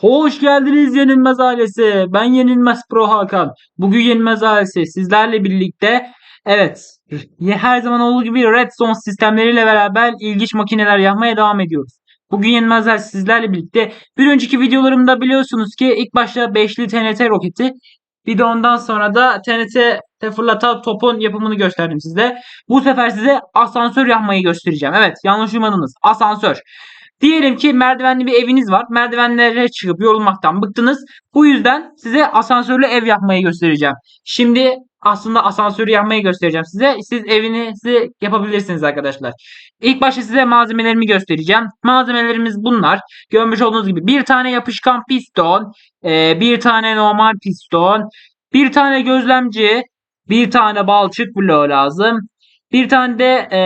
Hoş geldiniz Yenilmez ailesi. Ben Yenilmez Pro Hakan. Bugün Yenilmez ailesi sizlerle birlikte evet her zaman olduğu gibi Redstone sistemleriyle beraber ilginç makineler yapmaya devam ediyoruz. Bugün Yenilmezler sizlerle birlikte bir önceki videolarımda biliyorsunuz ki ilk başta beşli TNT roketi bir de ondan sonra da TNT fırlatan topun yapımını gösterdim size. Bu sefer size asansör yapmayı göstereceğim. Evet yanlış duymadınız. Asansör. Diyelim ki merdivenli bir eviniz var. Merdivenlere çıkıp yorulmaktan bıktınız. Bu yüzden size asansörlü ev yapmayı göstereceğim. Şimdi aslında asansörü yapmayı göstereceğim size. Siz evinizi yapabilirsiniz arkadaşlar. İlk başta size malzemelerimi göstereceğim. Malzemelerimiz bunlar. Görmüş olduğunuz gibi bir tane yapışkan piston, e, bir tane normal piston, bir tane gözlemci, bir tane balçık bloğu lazım. Bir tane de e,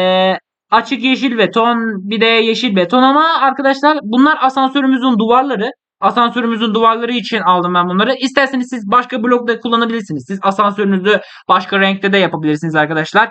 açık yeşil beton bir de yeşil beton ama arkadaşlar bunlar asansörümüzün duvarları. Asansörümüzün duvarları için aldım ben bunları. İsterseniz siz başka blokta kullanabilirsiniz. Siz asansörünüzü başka renkte de yapabilirsiniz arkadaşlar.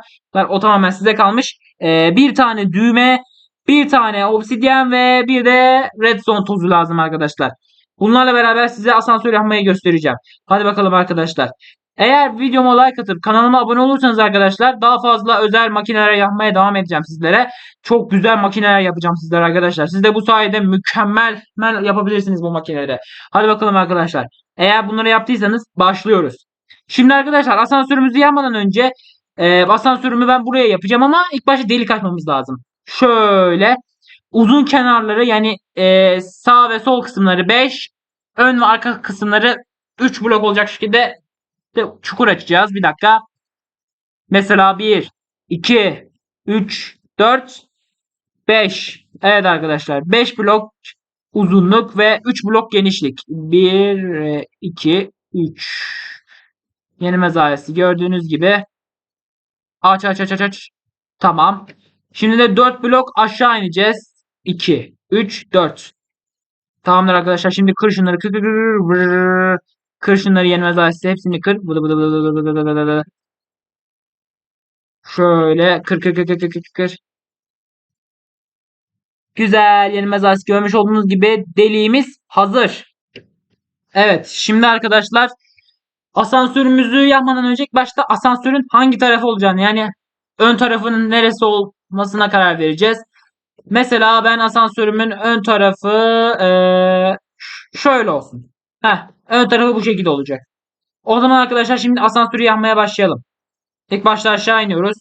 O tamamen size kalmış. Ee, bir tane düğme, bir tane obsidyen ve bir de redstone tozu lazım arkadaşlar. Bunlarla beraber size asansör yapmayı göstereceğim. Hadi bakalım arkadaşlar. Eğer videoma like atıp kanalıma abone olursanız arkadaşlar daha fazla özel makineler yapmaya devam edeceğim sizlere. Çok güzel makineler yapacağım sizlere arkadaşlar. Siz de bu sayede mükemmel yapabilirsiniz bu makineleri. Hadi bakalım arkadaşlar. Eğer bunları yaptıysanız başlıyoruz. Şimdi arkadaşlar asansörümüzü yapmadan önce e, asansörümü ben buraya yapacağım ama ilk başta delik açmamız lazım. Şöyle uzun kenarları yani e, sağ ve sol kısımları 5 ön ve arka kısımları 3 blok olacak şekilde çukur açacağız. Bir dakika. Mesela 1, 2, 3, 4, 5. Evet arkadaşlar 5 blok uzunluk ve 3 blok genişlik. 1, 2, 3. Yeni mezaresi gördüğünüz gibi. Aç aç aç aç aç. Tamam. Şimdi de 4 blok aşağı ineceğiz. 2, 3, 4. Tamamdır arkadaşlar. Şimdi kır şunları. Şunları yenmez ağaçsı. Hepsini kır. Şöyle kır kır kır kır kır kır kır. Güzel yenmez ağaç görmüş olduğunuz gibi deliğimiz hazır. Evet şimdi arkadaşlar asansörümüzü yapmadan önce başta asansörün hangi tarafı olacağını yani ön tarafının neresi olmasına karar vereceğiz. Mesela ben asansörümün ön tarafı ee, şöyle olsun. Heh, ön tarafı bu şekilde olacak. O zaman arkadaşlar şimdi asansörü yapmaya başlayalım. İlk başta aşağı iniyoruz.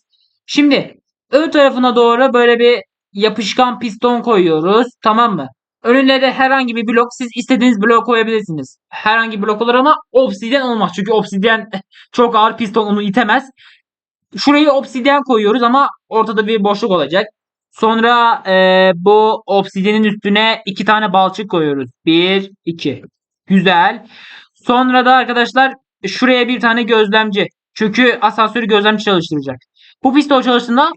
Şimdi ön tarafına doğru böyle bir yapışkan piston koyuyoruz. Tamam mı? Önüne de herhangi bir blok siz istediğiniz blok koyabilirsiniz. Herhangi blok olur ama obsidyen olmaz. Çünkü obsidyen çok ağır piston onu itemez. Şurayı obsidyen koyuyoruz ama ortada bir boşluk olacak. Sonra e, bu obsidyenin üstüne iki tane balçık koyuyoruz. Bir, iki. Güzel. Sonra da arkadaşlar şuraya bir tane gözlemci. Çünkü asansörü gözlemci çalıştıracak. Bu piston çalıştığında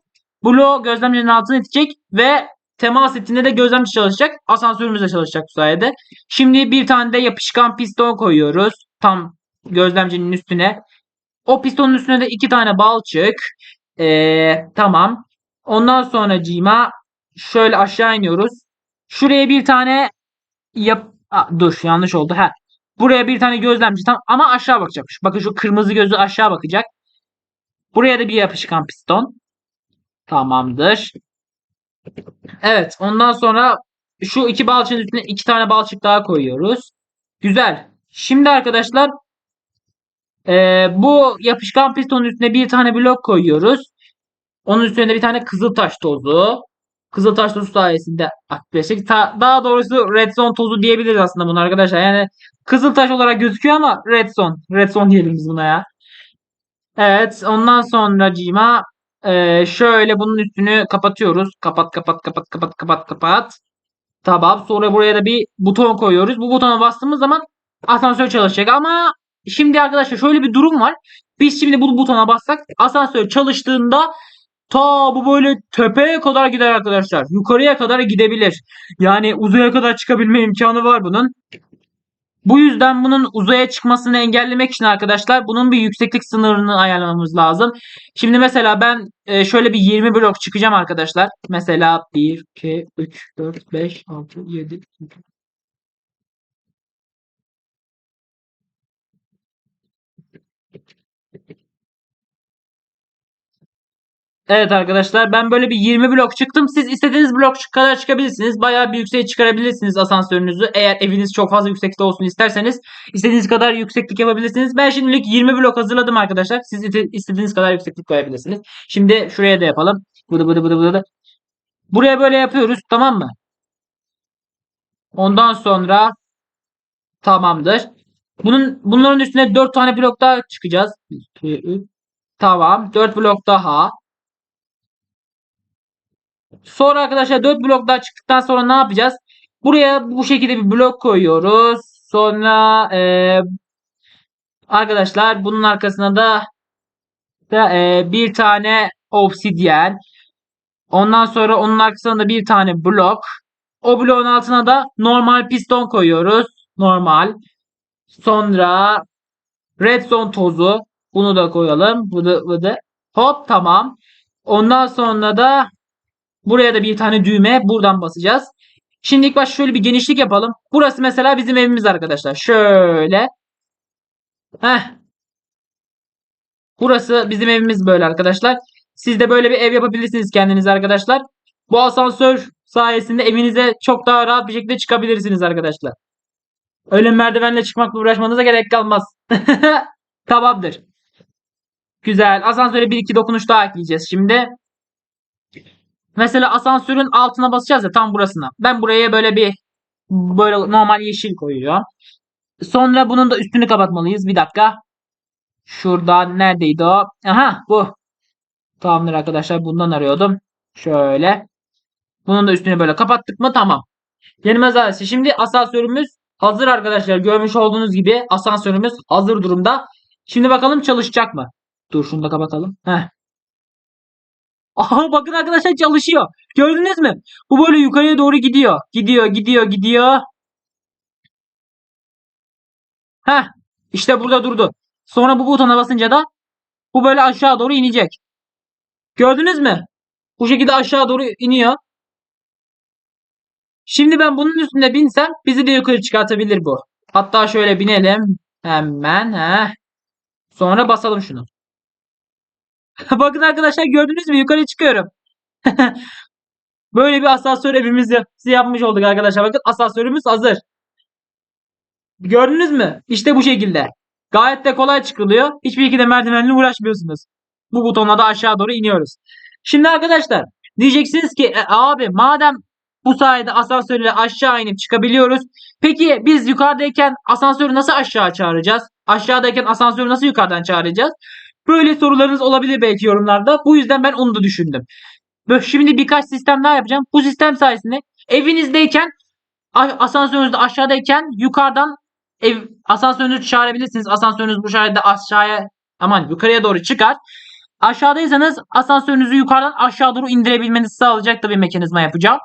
bloğu gözlemcinin altına itecek ve temas ettiğinde de gözlemci çalışacak. Asansörümüz de çalışacak bu sayede. Şimdi bir tane de yapışkan piston koyuyoruz. Tam gözlemcinin üstüne. O pistonun üstüne de iki tane balçık. Ee, tamam. Ondan sonra cima şöyle aşağı iniyoruz. Şuraya bir tane yap Aa, dur yanlış oldu. Ha. Buraya bir tane gözlemci tam ama aşağı bakacakmış. Bakın şu kırmızı gözü aşağı bakacak. Buraya da bir yapışkan piston. Tamamdır. Evet ondan sonra şu iki balçığın üstüne iki tane balçık daha koyuyoruz. Güzel. Şimdi arkadaşlar e, bu yapışkan pistonun üstüne bir tane blok koyuyoruz. Onun üstüne de bir tane kızıl taş tozu. Kızıltaş tozu sayesinde aktifleşecek. daha doğrusu redstone tozu diyebiliriz aslında bunu arkadaşlar. Yani Kızıltaş olarak gözüküyor ama redstone. Redstone diyelim biz buna ya. Evet ondan sonra cima e, şöyle bunun üstünü kapatıyoruz. Kapat kapat kapat kapat kapat kapat. Tamam sonra buraya da bir buton koyuyoruz. Bu butona bastığımız zaman asansör çalışacak ama şimdi arkadaşlar şöyle bir durum var. Biz şimdi bu butona bassak asansör çalıştığında Ta bu böyle tepeye kadar gider arkadaşlar. Yukarıya kadar gidebilir. Yani uzaya kadar çıkabilme imkanı var bunun. Bu yüzden bunun uzaya çıkmasını engellemek için arkadaşlar bunun bir yükseklik sınırını ayarlamamız lazım. Şimdi mesela ben e, şöyle bir 20 blok çıkacağım arkadaşlar. Mesela 1, 2, 3, 4, 5, 6, 7, 8. Evet arkadaşlar ben böyle bir 20 blok çıktım. Siz istediğiniz blok kadar çıkabilirsiniz. Bayağı bir yükseğe çıkarabilirsiniz asansörünüzü. Eğer eviniz çok fazla yüksekte olsun isterseniz istediğiniz kadar yükseklik yapabilirsiniz. Ben şimdilik 20 blok hazırladım arkadaşlar. Siz iste- istediğiniz kadar yükseklik koyabilirsiniz. Şimdi şuraya da yapalım. Bıdı bıdı bıdı bıdı. Buraya böyle yapıyoruz tamam mı? Ondan sonra tamamdır. Bunun bunların üstüne 4 tane blok daha çıkacağız. 1, 2, 3. Tamam. 4 blok daha. Sonra arkadaşlar 4 blok daha çıktıktan sonra ne yapacağız? Buraya bu şekilde bir blok koyuyoruz. Sonra e, arkadaşlar bunun arkasına da, da e, bir tane obsidyen. Ondan sonra onun arkasına da bir tane blok. O bloğun altına da normal piston koyuyoruz. Normal. Sonra redstone tozu. Bunu da koyalım. Bıdı bıdı. Hop tamam. Ondan sonra da buraya da bir tane düğme buradan basacağız. Şimdi ilk başta şöyle bir genişlik yapalım. Burası mesela bizim evimiz arkadaşlar. Şöyle. Heh. Burası bizim evimiz böyle arkadaşlar. Siz de böyle bir ev yapabilirsiniz kendiniz arkadaşlar. Bu asansör sayesinde evinize çok daha rahat bir şekilde çıkabilirsiniz arkadaşlar. Öyle merdivenle çıkmakla uğraşmanıza gerek kalmaz. Tamamdır. Güzel. Asansöre bir iki dokunuş daha ekleyeceğiz şimdi. Mesela asansörün altına basacağız ya tam burasına. Ben buraya böyle bir böyle normal yeşil koyuyorum. Sonra bunun da üstünü kapatmalıyız. Bir dakika. Şuradan neredeydi o? Aha bu. Tamamdır arkadaşlar. Bundan arıyordum. Şöyle. Bunun da üstünü böyle kapattık mı tamam. Yenmez ailesi. Şimdi asansörümüz hazır arkadaşlar. Görmüş olduğunuz gibi asansörümüz hazır durumda. Şimdi bakalım çalışacak mı? Dur şunu da kapatalım. Heh. Aha bakın arkadaşlar çalışıyor. Gördünüz mü? Bu böyle yukarıya doğru gidiyor. Gidiyor, gidiyor, gidiyor. Heh. İşte burada durdu. Sonra bu butona basınca da bu böyle aşağı doğru inecek. Gördünüz mü? Bu şekilde aşağı doğru iniyor. Şimdi ben bunun üstünde binsem bizi de yukarı çıkartabilir bu. Hatta şöyle binelim. Hemen. Heh. Sonra basalım şunu. Bakın arkadaşlar gördünüz mü? Yukarı çıkıyorum. Böyle bir asansör evimizi yapmış olduk arkadaşlar. Bakın asansörümüz hazır. Gördünüz mü? İşte bu şekilde. Gayet de kolay çıkılıyor. Hiçbir iki de merdivenle uğraşmıyorsunuz. Bu butonla da aşağı doğru iniyoruz. Şimdi arkadaşlar diyeceksiniz ki e, abi madem bu sayede asansörle aşağı inip çıkabiliyoruz. Peki biz yukarıdayken asansörü nasıl aşağı çağıracağız? Aşağıdayken asansörü nasıl yukarıdan çağıracağız? Böyle sorularınız olabilir belki yorumlarda. Bu yüzden ben onu da düşündüm. Şimdi birkaç sistem daha yapacağım. Bu sistem sayesinde evinizdeyken asansörünüzde aşağıdayken yukarıdan ev asansörünüzü çağırabilirsiniz. Asansörünüz bu sayede aşağıya aman yukarıya doğru çıkar. Aşağıdaysanız asansörünüzü yukarıdan aşağı doğru indirebilmenizi sağlayacak da bir mekanizma yapacağım.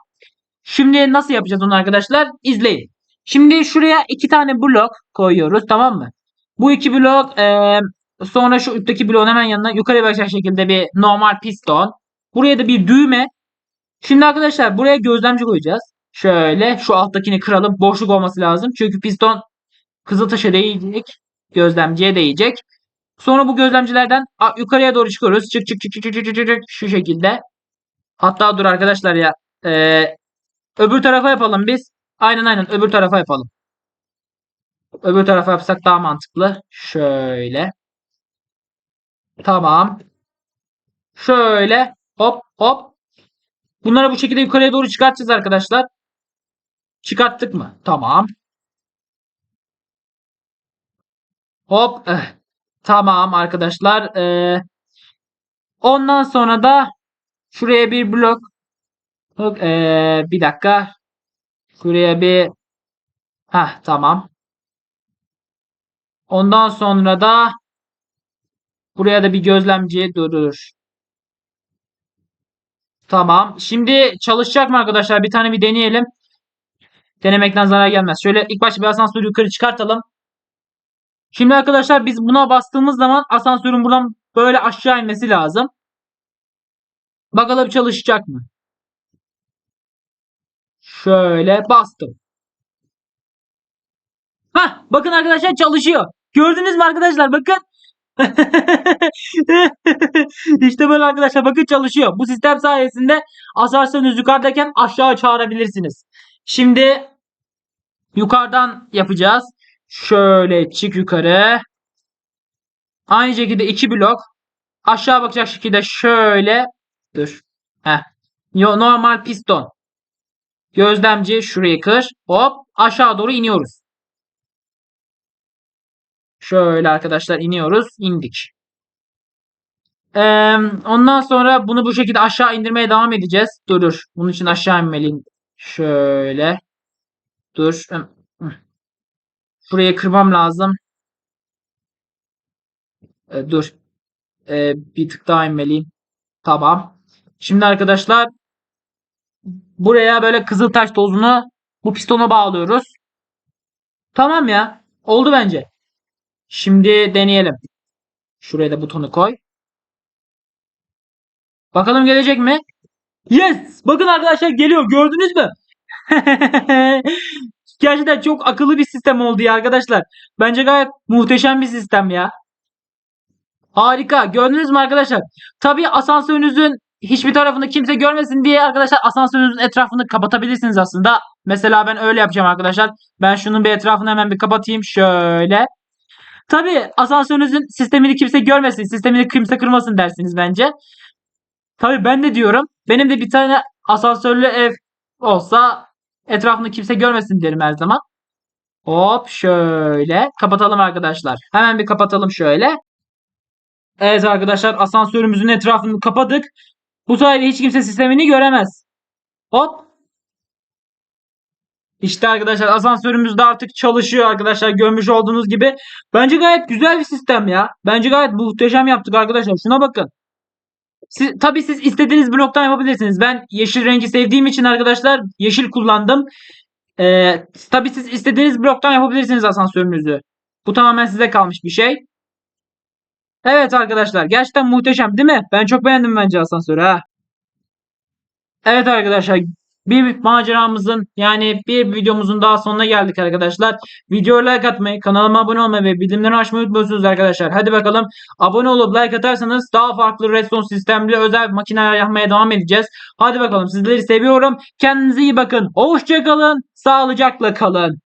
Şimdi nasıl yapacağız onu arkadaşlar? İzleyin. Şimdi şuraya iki tane blok koyuyoruz tamam mı? Bu iki blok eee Sonra şu üstteki bloğun hemen yanına yukarı bakacak şekilde bir normal piston. Buraya da bir düğme. Şimdi arkadaşlar buraya gözlemci koyacağız. Şöyle şu alttakini kıralım. Boşluk olması lazım. Çünkü piston kızıltaşa değecek. Gözlemciye değecek. Sonra bu gözlemcilerden yukarıya doğru çıkıyoruz. Çık çık çık çık çık çık çık, çık şu şekilde. Hatta dur arkadaşlar ya. Ee, öbür tarafa yapalım biz. Aynen aynen öbür tarafa yapalım. Öbür tarafa yapsak daha mantıklı. Şöyle. Tamam. Şöyle hop hop. Bunları bu şekilde yukarıya doğru çıkartacağız arkadaşlar. Çıkarttık mı? Tamam. Hop. Eh. Tamam arkadaşlar. Ee, ondan sonra da şuraya bir blok. Ee, bir dakika. Şuraya bir Heh, tamam. Ondan sonra da Buraya da bir gözlemci durur. Tamam. Şimdi çalışacak mı arkadaşlar? Bir tane bir deneyelim. Denemekten zarar gelmez. Şöyle ilk başta bir asansörü yukarı çıkartalım. Şimdi arkadaşlar biz buna bastığımız zaman asansörün buradan böyle aşağı inmesi lazım. Bakalım çalışacak mı? Şöyle bastım. Hah bakın arkadaşlar çalışıyor. Gördünüz mü arkadaşlar bakın. işte böyle arkadaşlar bakın çalışıyor. Bu sistem sayesinde asansörünüz yukarıdayken aşağı çağırabilirsiniz. Şimdi yukarıdan yapacağız. Şöyle çık yukarı. Aynı şekilde iki blok. Aşağı bakacak şekilde şöyle. Dur. Heh. Normal piston. Gözlemci şurayı kır. Hop aşağı doğru iniyoruz. Şöyle arkadaşlar iniyoruz. İndik. Ee, ondan sonra bunu bu şekilde aşağı indirmeye devam edeceğiz. Dur dur. Bunun için aşağı inmeliyim. Şöyle. Dur. Şurayı kırmam lazım. Ee, dur. Ee, bir tık daha inmeliyim. Tamam. Şimdi arkadaşlar buraya böyle kızıltaş tozunu bu pistona bağlıyoruz. Tamam ya. Oldu bence. Şimdi deneyelim. Şuraya da butonu koy. Bakalım gelecek mi? Yes! Bakın arkadaşlar geliyor. Gördünüz mü? Gerçekten çok akıllı bir sistem oldu ya arkadaşlar. Bence gayet muhteşem bir sistem ya. Harika. Gördünüz mü arkadaşlar? Tabii asansörünüzün hiçbir tarafını kimse görmesin diye arkadaşlar asansörünüzün etrafını kapatabilirsiniz aslında. Mesela ben öyle yapacağım arkadaşlar. Ben şunun bir etrafını hemen bir kapatayım. Şöyle. Tabii asansörünüzün sistemini kimse görmesin, sistemini kimse kırmasın dersiniz bence. Tabii ben de diyorum. Benim de bir tane asansörlü ev olsa etrafını kimse görmesin derim her zaman. Hop şöyle. Kapatalım arkadaşlar. Hemen bir kapatalım şöyle. Evet arkadaşlar asansörümüzün etrafını kapadık. Bu sayede hiç kimse sistemini göremez. Hop. İşte arkadaşlar asansörümüz de artık çalışıyor arkadaşlar görmüş olduğunuz gibi. Bence gayet güzel bir sistem ya. Bence gayet muhteşem yaptık arkadaşlar. Şuna bakın. Siz, tabii siz istediğiniz bloktan yapabilirsiniz. Ben yeşil rengi sevdiğim için arkadaşlar yeşil kullandım. Ee, tabii siz istediğiniz bloktan yapabilirsiniz asansörünüzü. Bu tamamen size kalmış bir şey. Evet arkadaşlar gerçekten muhteşem değil mi? Ben çok beğendim bence asansörü ha. Evet arkadaşlar bir maceramızın yani bir videomuzun daha sonuna geldik arkadaşlar. Videoya like atmayı, kanalıma abone olmayı ve bildirimleri açmayı unutmuyorsunuz arkadaşlar. Hadi bakalım abone olup like atarsanız daha farklı redstone sistemli özel makineler yapmaya devam edeceğiz. Hadi bakalım sizleri seviyorum. Kendinize iyi bakın. Hoşçakalın. Sağlıcakla kalın.